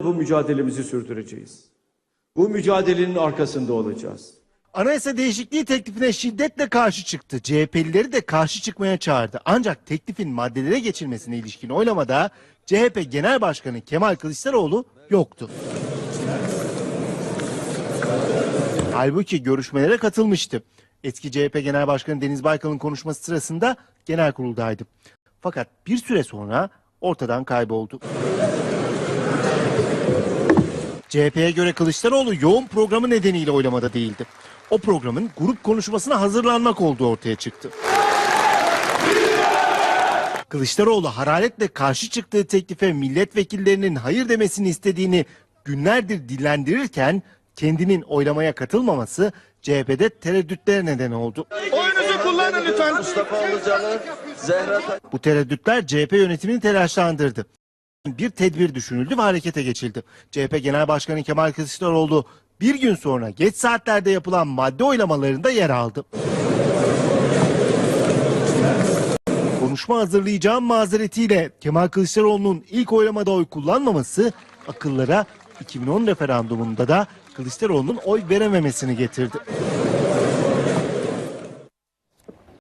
Bu mücadelemizi sürdüreceğiz. Bu mücadelenin arkasında olacağız. Anayasa değişikliği teklifine şiddetle karşı çıktı. CHP'lileri de karşı çıkmaya çağırdı. Ancak teklifin maddelere geçilmesine ilişkin oylamada CHP Genel Başkanı Kemal Kılıçdaroğlu yoktu. Halbuki görüşmelere katılmıştı. Eski CHP Genel Başkanı Deniz Baykal'ın konuşması sırasında genel kuruldaydı. Fakat bir süre sonra ortadan kayboldu. CHP'ye göre Kılıçdaroğlu yoğun programı nedeniyle oylamada değildi. O programın grup konuşmasına hazırlanmak olduğu ortaya çıktı. Kılıçdaroğlu hararetle karşı çıktığı teklife milletvekillerinin hayır demesini istediğini günlerdir dillendirirken kendinin oylamaya katılmaması CHP'de tereddütlere neden oldu. Oyunuzu kullanın lütfen. Mustafa Alıcalı, Zehra Bu tereddütler CHP yönetimini telaşlandırdı. Bir tedbir düşünüldü ve harekete geçildi. CHP Genel Başkanı Kemal Kılıçdaroğlu bir gün sonra geç saatlerde yapılan madde oylamalarında yer aldı. Konuşma hazırlayacağım mazeretiyle Kemal Kılıçdaroğlu'nun ilk oylamada oy kullanmaması akıllara 2010 referandumunda da Kılıçdaroğlu'nun oy verememesini getirdi.